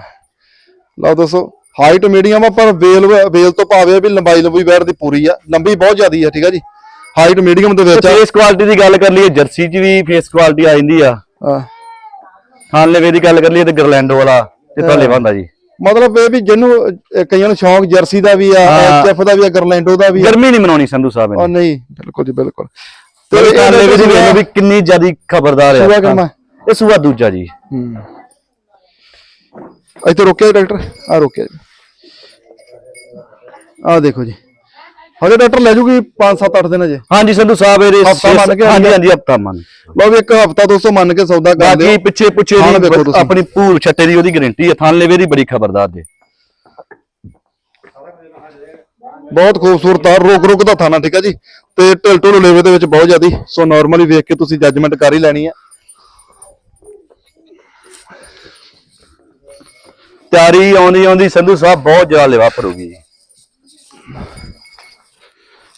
ਲਓ ਦੱਸੋ ਹਾਈਟ ਮੀਡੀਅਮ ਆ ਪਰ ਵੇਲ ਵੇਲ ਤੋਂ ਭਾਵੇਂ ਵੀ ਲੰਬਾਈ ਲੰਬੀ ਵੈਰ ਦੀ ਪੂਰੀ ਆ। ਲੰਬੀ ਬਹੁਤ ਜ਼ਿਆਦੀ ਆ ਠੀਕ ਆ ਜੀ। ਹਾਈਟ ਮੀਡੀਅਮ ਦੇ ਵਿੱਚ ਆ। ਫੇਸ ਕੁਆਲਿਟੀ ਦੀ ਗੱਲ ਕਰ ਲਈਏ ਜਰਸੀ ਚ ਵੀ ਫੇਸ ਕੁਆਲਿਟੀ ਆ ਜਾਂਦੀ ਆ। ਹਾਂ। ਥਾਲੇਵੇ ਦੀ ਗੱਲ ਕਰ ਲਈਏ ਤੇ ਗਰਲੈਂਡੋ ਵਾਲਾ ਤੇ ਥਾਲੇਵਾ ਹੁੰਦਾ ਜੀ। ਮਤਲਬ ਇਹ ਵੀ ਜਿਹਨੂੰ ਅਹ, ਕਈਆਂ ਨੂੰ ਸ਼ੌਂਕ ਜਰਸੀ ਦਾ ਵੀ ਆ। ਐਚਐਫ ਦਾ ਵੀ ਆ ਗਰਲੈਂਡੋ ਦਾ ਵੀ ਆ। ਗਰਮੀ ਨਹੀਂ ਮਨਾਉਣੀ ਸੰਧੂ ਸਾਹਿਬ ਉਹ ਨੇ ਨਹੀਂ ਬਿਲਕੁਲ ਜੀ ਬਿਲਕੁਲ। ਤੇ ਇਹ ਥਾਲੇਵੇ ਦੀ ਵੇਖ ਲਓ ਵੀ ਕਿੰਨੀ ਜਿਆਦੀ ਖਬਰਦਾਰ ਸੂਆ ਆ ਕਿੰਨਾ? ਇਹ ਸੂਆ ਦੂਜਾ ਜੀ। ਹੂੰ। ਇੱਥੇ ਰੋਕਿਆ ਡਾਕਟਰ? ਆ ਰੋਕਿਆ ਜੀ। ਆ ਦੇਖੋ ਜੀ। ਹਜੇ ਡਾਕਟਰ ਲੈ ਜੂਗੀ 5 7 8 ਦਿਨ ਅਜੇ ਹਾਂਜੀ ਸੰਧੂ ਸਾਹਿਬ ਇਹਦੇ ਹਫ਼ਤਾ ਮੰਨ ਕੇ ਹਾਂਜੀ ਹਾਂਜੀ? ਹਫਤਾ ਮੰਨ ਲਓ ਵੀ ਇੱਕ ਹਫਤਾ ਦੋਸਤੋ ਮੰਨ ਕੇ ਸੌਦਾ ਕਰ ਬਾਕੀ ਲਿਓ ਪਿੱਛੇ ਪੁੱਛੇ ਥਾਣ ਦੀ। ਆਪਣੀ ਭੂਰ ਛੱਟੇ ਦੀ ਉਹਦੀ ਗਾਰੰਟੀ ਹੈ ਥਾਲੇਵੇ ਦੀ ਬੜੀ ਖਬਰਦਾਰ ਜੀ। ਬਹੁਤ ਖੂਬਸੂਰਤ ਆ ਰੁਕ ਰੁਕ ਦਾ ਥਾਣਾ ਠੀਕ ਆ ਜੀ? ਤੇ ਢਿਲ ਢੁਲ ਲੇਵੇ ਦੇ ਵਿੱਚ ਬਹੁਤ ਜ਼ਿਆਦੀ। ਸੋ ਨਾਰਮਲੀ ਵੇਖ ਕੇ ਤੁਸੀਂ ਜੱਜਮੈਂਟ ਕਰ ਹੀ ਲੈਣੀ ਆ। ਤਿਆਰੀ ਆਉਂਦੀ ਆਉਂਦੀ ਸੰਧੂ ਸਾਹਿਬ ਬਹੁਤ ਜ਼ਿਆਦਾ ਲੈਵਾ ਭਰੂਗੀ। ਜੀ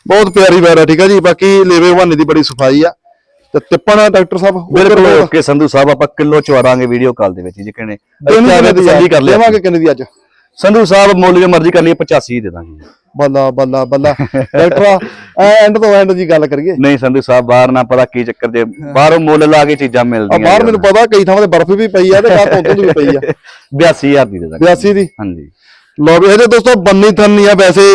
ਬਹੁਤ ਪਿਆਰੀ ਵੈਰ ਆ ਠੀਕ ਆ ਜੀ? ਬਾਕੀ ਲੇਵੇ ਹਵਾਨੇ ਦੀ ਬੜੀ ਸਫ਼ਾਈ ਆ। ਤੇ ਤਿੱਪਣ ਡਾਕਟਰ ਸਾਹਿਬ ਬਿਲਕੁਲ ਓਕੇ ਸੰਧੂ ਸਾਹਿਬ ਆਪਾਂ ਕਿਲੋ ਚਵਾਰਾਂਗੇ ਵੀਡੀਓ ਕਾਲ ਦੇ ਵਿੱਚ ਜੀ ਕਿਨੇ ਤਸੱਲੀ ਕਰ ਲਿਆ। ਦੇਵਾਂਗੇ ਕਿੰਨੇ ਦੀ ਅੱਜ? ਸੰਧੂ ਸਾਹਿਬ ਮੁੱਲ ਜੋ ਮਰਜ਼ੀ ਕਰ ਲਈਏ 85 ਦੇ ਦਾਂਗੇ ਬੱਲਾ ਬੱਲਾ ਬੱਲਾ। ਡਾਕਟਰ ਐਂਡ ਤੋਂ ਐਂਡ ਦੀ ਗੱਲ ਕਰੀਏ। ਨਹੀਂ ਸੰਧੂ ਸਾਹਿਬ ਬਾਹਰ ਨਾ ਪਤਾ ਕੀ ਚੱਕਰ ਜੇ ਬਾਹਰੋਂ ਮੁੱਲ ਲਾ ਕੇ ਚੀਜ਼ਾਂ ਮਿਲਦੀਆਂ ਬਾਹਰ ਮੈਨੂੰ ਪਤਾ ਕਈ ਥਾਵਾਂ ਤੇ ਬਰਫ਼ ਵੀ ਪਈ ਆ ਤੇ ਬਾਹਰ ਤੋਂ ਵੀ ਪਈ ਆ। 82000 ਦੀ ਦੇ ਦਾਂਗੇ। 82 ਦੀ? ਹਾਂਜੀ। ਲੋ ਵੀ ਇਹਦੇ ਦੋਸਤੋ ਬੰਨੀ ਥੰਨੀ ਆ ਵੈਸੇ।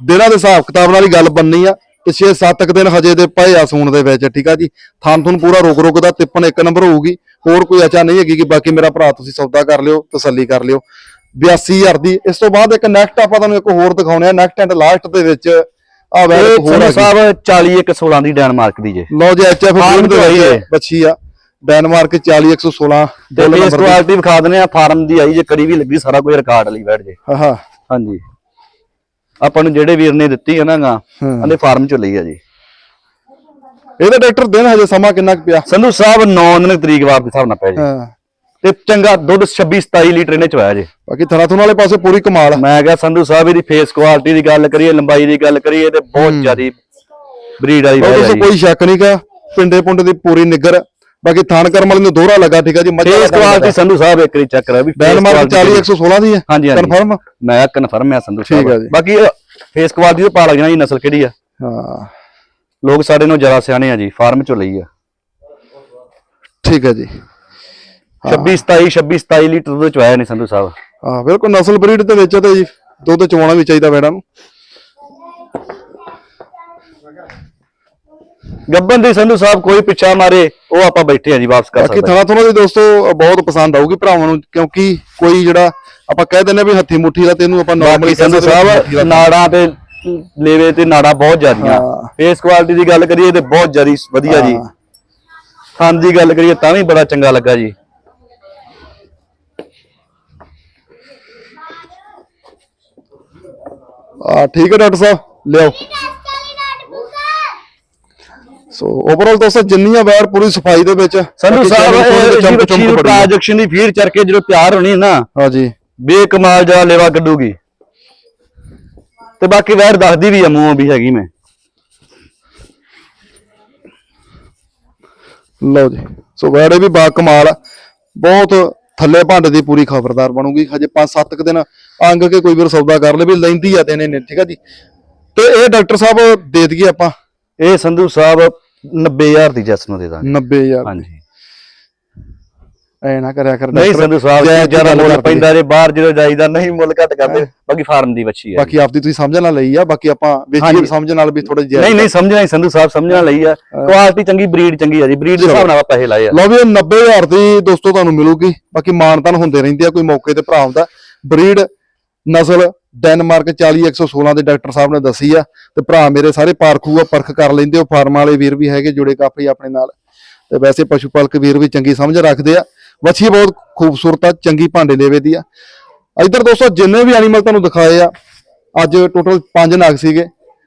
ਦਿਨਾਂ ਦੇ ਹਿਸਾਬ ਕਿਤਾਬ ਨਾਲ ਹੀ ਗੱਲ ਬੰਨੀ ਆ ਤੇ 6-7 ਕੁ ਦਿਨ ਹਜੇ ਦੇ ਪਏ ਆ ਸੂਣ ਦੇ ਵਿੱਚ ਠੀਕ ਆ ਜੀ? ਥਾਂ ਤੁਹਾਨੂੰ ਪੂਰਾ ਰੁਕ ਰੁਕ ਦਾ ਤਿੱਪਣ ਇੱਕ ਨੰਬਰ ਹੋਊਗੀ। ਹੋਰ ਕੋਈ ਅਚਾ ਨਹੀਂ ਹੈਗੀ ਕਿ ਬਾਕੀ ਮੇਰਾ ਭਰਾ ਤੁਸੀਂ ਸੌਦਾ ਕਰ ਲਿਓ ਤਸੱਲੀ ਕਰ ਲਿਓ। 82000 ਦੀ। ਇਸ ਤੋਂ ਬਾਅਦ ਇੱਕ ਨੈਕਟ ਆਪਾਂ ਤੁਹਾਨੂੰ ਇੱਕ ਹੋਰ ਦਿਖਾਉਣੇ ਆ ਨੈਕਟ ਐਂਡ ਲਾਸਟ ਦੇ ਵਿੱਚ ਆ ਵੈਰ ਇਹ ਹੋਰ ਆ ਸਾਹਿਬ 40 ਇੱਕ 16 ਦੀ ਡੈਨਮਾਰਕ ਦੀ ਜੇ। ਲਓ ਜੀ ਐਚਐਫ ਦੇ ਤੋਂ ਆਈ ਹੈ। ਬੱਚੀ ਆ। ਡੈਨਮਾਰਕ 40116 ਤੇ ਦੀ। ਕੁਆਲਿਟੀ ਵਿਖਾ ਦਨੇ ਆ ਫਾਰਮ ਦੀ ਆਈ ਜੇ ਕੜੀ ਵੀ ਲੱਗੀ ਸਾਰਾ ਕੁਝ ਰਿਕਾਰਡ ਲਈ ਬੈਠ ਜੇ। ਹਾਂ ਹਾਂ। ਹਾਂਜੀ। ਆਪਾਂ ਨੂੰ ਜਿਹੜੇ ਵੀਰ ਨੇ ਦਿੱਤੀ ਹੈ ਨਾ ਗਾ ਹਾਂ। ਉਹਦੇ ਫਾਰਮ ਚੋਂ ਲਈ ਆ ਜੀ। ਇਹਦਾ ਡਾਕਟਰ ਦਿਨ ਹਜੇ ਸਮਾਂ ਕਿੰਨਾ ਕੁ ਪਿਆ? ਸੰਧੂ ਸਾਹਿਬ 9 ਦਿਨ ਤਰੀਕ ਵਾਰ ਦੇ ਹਿਸਾਬ ਨਾਲ ਪੈ ਜੀ। ਹਾਂ। ਤੇ ਚੰਗਾ ਦੁੱਧ 26 27 ਲੀਟਰ ਇਹਨੇ ਚਵਾਇਆ ਜੇ। ਬਾਕੀ ਥੁਣ ਵਾਲੇ ਪਾਸੇ ਪੂਰੀ ਕਮਾਲ ਮੈਂ ਕਿਹਾ ਸੰਧੂ ਸਾਹਿਬ ਇਹਦੀ ਫੇਸ ਕੁਆਲਿਟੀ ਦੀ ਗੱਲ ਕਰੀਏ ਲੰਬਾਈ ਦੀ ਗੱਲ ਕਰੀਏ ਤੇ ਬਹੁਤ ਜ਼ਿਆਦੀ ਬਰੀਡ ਵਾਲੀ ਹੈ ਕੋਈ ਸ਼ੱਕ ਨਹੀਂ ਕਾ ਪਿੰਡੇ ਪੁੰਡੇ ਦੀ ਪੂਰੀ ਨਿੱਗਰ ਬਾਕੀ ਥਾਨ ਕਰਮ ਵਾਲੇ ਨੂੰ ਦੋਹਰਾ ਲੱਗਾ ਠੀਕ ਆ ਜੀ ਮੱਝਾਂ ਫੇਸ ਕੁਆਲਿਟੀ ਸੰਧੂ ਸਾਹਿਬ ਇੱਕ ਵਾਰੀ ਚੈੱਕ ਕਰਾ ਵੀ ਡੈਨਮਾਰਕ quality 40 116 ਦੀ ਹੈ? ਹਾਂਜੀ ਹਾਂਜੀ। ਕਨਫਰਮ ਮੈਂ ਕਨਫਰਮ ਆ ਸੰਧੂ ਠੀਕ ਆ ਸਾਹਿਬ ਜੀ। ਬਾਕੀ ਫੇਸ ਕੁਆਲਿਟੀ ਤੋਂ ਪਾ ਲੱਗ ਜਾਣਾ ਜੀ ਨਸਲ ਕਿਹੜੀ ਆ? ਹਾਂ। ਲੋਕ ਸਾਡੇ ਨੂੰ ਜ਼ਿਆਦਾ ਸਿਆਣੇ ਆ ਜੀ ਫਾਰਮ ਚੋਂ ਲਈ ਆ। ਠੀਕ ਹੈ ਜੀ। 26 27 26 27 ਲੀਟਰ ਦੁੱਧ ਚਵਾਇਆ ਨਹੀਂ ਸੰਧੂ ਸਾਹਿਬ। ਹਾਂ ਬਿਲਕੁਲ ਨਸਲ ਬਰੀਡ ਦੇ ਵਿੱਚ ਤੇ ਜੀ ਦੁੱਧ ਚਵਾਉਣਾ ਵੀ ਚਾਹੀਦਾ ਵੈੜਾਂ ਨੂੰ ਗੱਬਨ ਦੀ ਸੰਧੂ ਸਾਹਿਬ ਕੋਈ ਪਿੱਛਾ ਮਾਰੇ ਉਹ ਆਪਾਂ ਬੈਠੇ ਆ ਜੀ ਵਾਪਸ ਕਰ ਬਾਕੀ ਸਕਦੇ ਥਾਂ ਥੋੜਾ ਦੀ ਦੋਸਤੋ ਬਹੁਤ ਪਸੰਦ ਆਊਗੀ ਭਰਾਵਾਂ ਨੂੰ ਕਿਉਂਕਿ ਕੋਈ ਜਿਹੜਾ ਆਪਾਂ ਕਹਿ ਦਿੰਦੇ ਆ ਵੀ ਹੱਥੀ ਮੁੱਠੀ ਦਾ ਤੈਨੂੰ ਆਪਾਂ ਬਾਕੀ ਨਾਰਮਲੀ ਸੰਧੂ ਸਾਹਿਬ ਨਾੜਾਂ ਤੇ ਲੇਵੇ ਤੇ ਨਾੜਾਂ ਬਹੁਤ ਜ਼ਿਆਦੀਆਂ। ਹਾਂ। ਫੇਸ ਕੁਆਲਿਟੀ ਦੀ ਗੱਲ ਕਰੀਏ ਤੇ ਬਹੁਤ ਜ਼ਿਆਦੀ ਵਧੀਆ ਜੀ। ਹਾਂ। ਥਣ ਦੀ ਗੱਲ ਕਰੀਏ ਤਾਂ ਵੀ ਬੜਾ ਚੰਗਾ ਲੱਗਾ ਜੀ। ਆ ਠੀਕ ਹੈ ਡਾਕਟਰ ਸਾਹਿਬ ਲਿਆਓ। ਸੋ ਓਵਰਆਲ ਦੋਸਤੋ ਜਿੰਨੀਆਂ ਵੈਰ ਪੂਰੀ ਸਫ਼ਾਈ ਦੇ ਵਿੱਚ ਸੰਧੂ ਸਾਹਿਬ। ਟ੍ਰਾਂਜੈਕਸ਼ਨ ਦੀ ਫੀਡ ਚੜ ਕੇ ਜਦੋਂ ਤਿਆਰ ਹੋਣੀ ਨਾ ਹਾਂਜੀ। ਬੇਕਮਾਲ ਜਿਹਾ ਲੇਵਾ ਕੱਢੂਗੀ। ਤੇ ਬਾਕੀ ਵੈਰ ਦੱਸਦੀ ਵੀ ਆ ਮੂੰਹੋਂ ਵੀ ਹੈਗੀ ਮੈਂ। ਲਓ ਜੀ। ਸੋ ਵੈੜੇ ਵੀ ਬਾ ਕਮਾਲ ਬਹੁਤ ਥੱਲੇ ਭਾਂਡੇ ਦੀ ਪੂਰੀ ਖਬਰਦਾਰ ਬਣੂਗੀ। ਹਜੇ 5-7 ਕੁ ਦਿਨ ਅੰਗ ਕੇ ਕੋਈ ਵੀਰ ਸੌਦਾ ਕਰ ਲੇ ਵੀ ਲੈਂਦੀ ਆ ਦੇਣੇ ਨੇ ਠੀਕ ਆ ਜੀ। ਤੇ ਇਹ ਡਾਕਟਰ ਸਾਹਿਬ ਦੇ ਦਈਏ ਆਪਾਂ। ਇਹ ਸੰਧੂ ਸਾਹਿਬ 90000 ਦੀ ਜੈਸ ਨੂੰ ਦੇ ਦਾਂਗੇ। 90000 ਹਾਂਜੀ। ਐ ਨਾ ਕਰਿਆ ਕਰ ਨਹੀਂ। ਸੰਧੂ ਸਾਹਿਬ ਜ਼ਿਆਦਾ ਮੁੱਲ। ਪੈਂਦਾ ਜੇ ਬਾਹਰ ਜਦੋਂ ਜਾਈਦਾ ਨਹੀਂ ਮੁੱਲ ਘੱਟ ਕਰਦੇ ਬਾਕੀ ਫਾਰਮ ਦੀ ਬੱਚੀ ਹੈ ਬਾਕੀ ਆਪਦੀ ਤੁਸੀਂ ਸਮਝਣ ਨਾਲ ਲਈ ਆ ਬਾਕੀ ਆਪਾਂ ਵੇਚੀਏ ਹਾਂਜੀ। ਵੀ ਸਮਝਣ ਨਾਲ ਵੀ ਥੋੜਾ ਜਿਹਾ ਨਹੀਂ ਨਹੀਂ ਸਮਝਣਾ ਹੀ ਸੰਧੂ ਸਾਹਿਬ ਸਮਝਣਾ ਲਈ ਆ। ਕੁਆਲਿਟੀ ਚੰਗੀ ਬਰੀਡ ਚੰਗੀ ਆ ਜੀ। ਬਰੀਡ ਦੇ ਹਿਸਾਬ ਨਾਲ ਆਪਾਂ ਪੈਸੇ ਲਾਏ ਆ। ਲਓ ਵੀ ਇਹ 90000 ਦੀ ਦੋਸਤੋ ਤੁਹਾਨੂੰ ਮਿਲੂਗੀ। ਬਾਕੀ ਮਾਨਤਾਨ ਹੁੰਦੇ ਰਹਿੰਦੇ ਆ ਕੋਈ ਮੌਕੇ ਤੇ ਭਰਾ ਹੁੰਦਾ ਬਰੀਡ ਨਸਲ ਡੈਨਮਾਰਕ 40116 ਦੇ ਡਾਕਟਰ ਸਾਹਿਬ ਨੇ ਦੱਸੀ ਆ ਤੇ ਭਰਾ ਮੇਰੇ ਸਾਰੇ ਪਾਰਖੂ ਆ ਪਰਖ ਕਰ ਲੈਂਦੇ ਹੋ ਫਾਰਮ ਵਾਲੇ ਵੀਰ ਵੀ ਹੈਗੇ, ਜੁੜੇ ਕਾਫੀ ਆਪਣੇ ਨਾਲ। ਤੇ ਵੈਸੇ ਪਸ਼ੂ ਪਾਲਕ ਵੀਰ ਵੀ ਚੰਗੀ ਸਮਝ ਰੱਖਦੇ ਆ। ਵੱਛੀ ਬਹੁਤ ਖੂਬਸੂਰਤ ਆ, ਚੰਗੀ ਭਾਂਡੇ ਲੇਵੇ ਦੀ ਆ। ਇੱਧਰ ਦੋਸਤੋ, ਜਿੰਨੇ ਵੀ ਐਨੀਮਲ ਤੁਹਾਨੂੰ ਦਿਖਾਏ ਆ, ਅੱਜ ਟੋਟਲ 5 ਨਗ ਸੀਗੇ।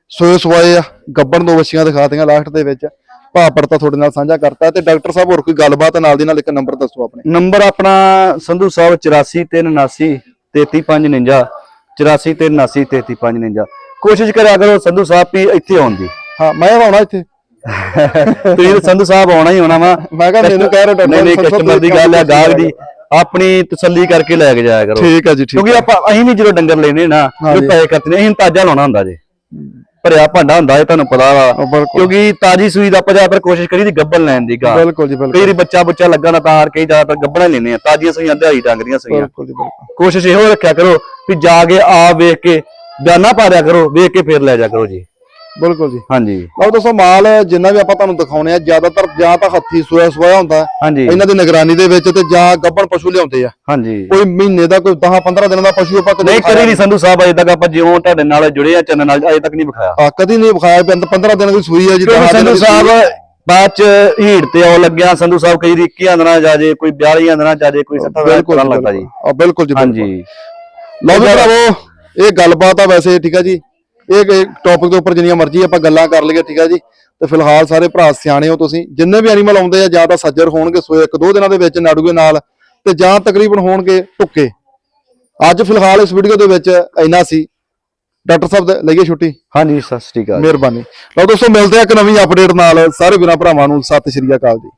ਸੋਏ ਸਵਾਏ ਆ, ਗੱਬਣ ਦੋ ਵੱਛੀਆਂ ਦਿਖਾਤੀਆਂ ਲਾਸਟ ਦੇ ਵਿੱਚ। ਭਾਪੜ ਤਾਂ ਤੁਹਾਡੇ ਨਾਲ ਸਾਂਝਾ ਕਰਤਾ ਤੇ ਡਾਕਟਰ ਸਾਹਿਬ ਹੋਰ ਕੋਈ ਗੱਲਬਾਤ ਨਾਲ ਦੀ ਨਾਲ ਇੱਕ ਨੰਬਰ ਦੱਸੋ ਆਪਣੇ। ਨੰਬਰ ਆਪਣਾ ਸੰਧੂ ਸਾਹਿਬ 8439 33549 8439 33549 ਕੋਸ਼ਿਸ਼ ਕਰਿਆ ਕਰੋ ਸੰਧੂ ਸਾਹਿਬ ਵੀ ਇੱਥੇ ਆਉਣ ਦੀ। ਹਾਂ ਮੈਂ ਆਉਣਾ ਇੱਥੇ। ਤੁਸੀਂ ਤਾਂ ਸੰਧੂ ਸਾਹਿਬ ਆਉਣਾ ਹੀ ਆਉਣਾ ਵਾ। ਮੈਂ ਕਿਹਾ ਮੈਨੂੰ ਕਹਿ ਰਹੇ ਡਾਕਟਰ ਨਹੀਂ ਨਹੀਂ ਕਸਟਮਰ ਦੀ ਗੱਲ ਹੈ ਗਾਹਕ ਦੀ। ਆਪਣੀ ਤਸੱਲੀ ਕਰਕੇ ਲੈ ਕੇ ਜਾਇਆ ਕਰੋ। ਠੀਕ ਹੈ ਜੀ ਠੀਕ ਕਿਉਂਕਿ ਆਪਾਂ ਅਸੀਂ ਵੀ ਜਦੋਂ ਡੰਗਰ ਲੈਨੇ ਨਾ। ਜੋ ਪੈਸੇ ਕਰਤੇ ਨੇ ਅਸੀਂ ਤਾਜ਼ਾ ਲਾਉਣਾ ਹੁੰਦਾ ਜੀ। ਭਰਿਆ ਭਾਂਡਾ ਹੁੰਦਾ ਇਹ ਤੁਹਾਨੂੰ ਪਤਾ ਵਾ। ਬਿਲਕੁਲ। ਕਿਉਂਕਿ ਤਾਜੀ ਸੂਈ ਦਾ ਆਪਾਂ ਜ਼ਿਆਦਾਤਰ ਕੋਸ਼ਿਸ਼ ਕਰੀ ਦੀ ਗੱਬਨ ਲੈਣ ਦੀ ਗਾ। ਬਿਲਕੁਲ ਜੀ ਕਈ ਬਿਲਕੁਲ ਵਾਰੀ ਬੱਚਾ ਬੁੱਚਾ ਲੱਗਾ ਨਾ ਤਾਂ ਹਾਰ ਕਈ ਜ਼ਿਆਦਾਤਰ ਗੱਬਣਾ ਹੀ ਲੈਨੇ ਆ। ਤਾਜ਼ੀਆਂ ਸੂਈਆਂ ਦਿਹਾੜੀ ਡੰਗ ਦੀਆਂ ਸੂਈਆਂ। ਬਿਲਕੁਲ ਜੀ ਬਿਲਕੁਲ। ਕੋਸ਼ਿਸ਼ ਇਹੋ ਰੱਖਿਆ ਕਰੋ ਵੀ ਜਾ ਕੇ ਆ ਵੇਖ ਕੇ ਬਿਆਨਾ ਪਾ ਦਿਆ ਕਰੋ ਵੇਖ ਕੇ ਫੇਰ ਲੈ ਜਾ ਕਰੋ ਜੀ। ਬਿਲਕੁਲ ਜੀ। ਹਾਂਜੀ। ਲਓ ਦੋਸਤੋ ਮਾਲ ਜਿੰਨਾ ਵੀ ਆਪਾਂ ਤੁਹਾਨੂੰ ਦਿਖਾਉਣੇ ਆ ਜ਼ਿਆਦਾਤਰ ਜਾਂ ਤਾਂ ਹੱਥੀ ਸੋਇਆ ਸੋਇਆ ਹੁੰਦਾ ਹਾਂਜੀ। ਇਹਨਾਂ ਦੀ ਨਿਗਰਾਨੀ ਦੇ ਵਿੱਚ ਤੇ ਜਾਂ ਗੱਬਣ ਪਸ਼ੂ ਲਿਆਉਂਦੇ ਆ। ਹਾਂਜੀ। ਕੋਈ ਮਹੀਨੇ ਦਾ ਕੋਈ 10 15 ਦਿਨ ਦਾ ਪਸ਼ੂ ਆਪਾਂ ਕਦੇ ਨਹੀਂ ਕਰੀ ਨਹੀਂ ਸੰਧੂ ਸਾਹਿਬ ਅਜੇ ਤੱਕ ਆਪਾਂ ਜਿਉਂ ਤੁਹਾਡੇ ਨਾਲ ਜੁੜੇ ਆ ਚੰਨ ਨਾਲ ਅਜੇ ਤੱਕ ਨਹੀਂ ਵਿਖਾਇਆ। ਆ ਕਦੀ ਨਹੀਂ ਵਿਖਾਇਆ 15 ਦਿਨ ਦੀ ਸੂਈ ਆ ਜੀ ਕਿਉਂਕਿ 10 ਦਿਨ ਸੰਧੂ। ਸਾਹਿਬ ਬਾਅਦ ਚ ਹੀੜ ਤੇ ਆਉ ਲੱਗਿਆ ਸੰਧੂ ਸਾਹਿਬ ਕਈ ਵਾਰੀ 21 ਦਿਨਾਂ ਜਾ ਜੇ ਕੋਈ 42 ਦਿਨਾਂ ਜਾ ਜੇ ਕੋਈ 70 ਬਿਲਕੁਲ ਦਿਨਾਂ ਜੀ, ਲੱਗਦਾ ਜੀ। ਆ ਬਿਲਕੁਲ ਜੀ। ਹਾਂਜੀ। ਲਓ ਵੀ ਭਰਾਵੋ ਇਹ ਗੱਲਬਾਤ ਆ ਵੈਸੇ ਠੀਕ ਆ ਜੀ। ਇਹ ਟੌਪਿਕ ਦੇ ਉੱਪਰ ਜਿੰਨੀਆਂ ਮਰਜ਼ੀ ਆਪਾਂ ਗੱਲਾਂ ਕਰ ਲਈਏ ਠੀਕ ਆ ਜੀ? ਤੇ ਫਿਲਹਾਲ ਸਾਰੇ ਭਰਾ ਸਿਆਣੇ ਹੋ ਤੁਸੀਂ। ਜਿੰਨੇ ਵੀ ਐਨੀਮਲ ਆਉਂਦੇ ਆ ਜਾਂ ਤਾਂ ਸੱਜਰ ਹੋਣਗੇ ਸੋ ਇੱਕ ਦੋ ਦਿਨਾਂ ਦੇ ਵਿੱਚ ਨਾੜੂਗੇ ਨਾਲ ਤੇ ਜਾਂ ਤਕਰੀਬਨ ਹੋਣਗੇ ਟੁੱਕੇ ਅੱਜ ਫਿਲਹਾਲ ਇਸ ਵੀਡੀਓ ਦੇ ਵਿੱਚ ਇੰਨਾ ਸੀ। ਡਾਕਟਰ ਸਾਹਿਬ ਦੇ ਲਈਏ ਛੁੱਟੀ? ਹਾਂਜੀ ਸਤਿ ਸ੍ਰੀ ਅਕਾਲ ਮਿਹਰਬਾਨੀ। ਲਓ ਦੋਸਤੋ ਮਿਲਦੇ ਆ ਇੱਕ ਨਵੀਂ ਅਪਡੇਟ ਨਾਲ। ਸਾਰੇ ਵੀਰਾਂ ਭਰਾਵਾਂ ਨੂੰ ਸਤਿ ਸ਼੍ਰੀ ਅਕਾਲ ਜੀ।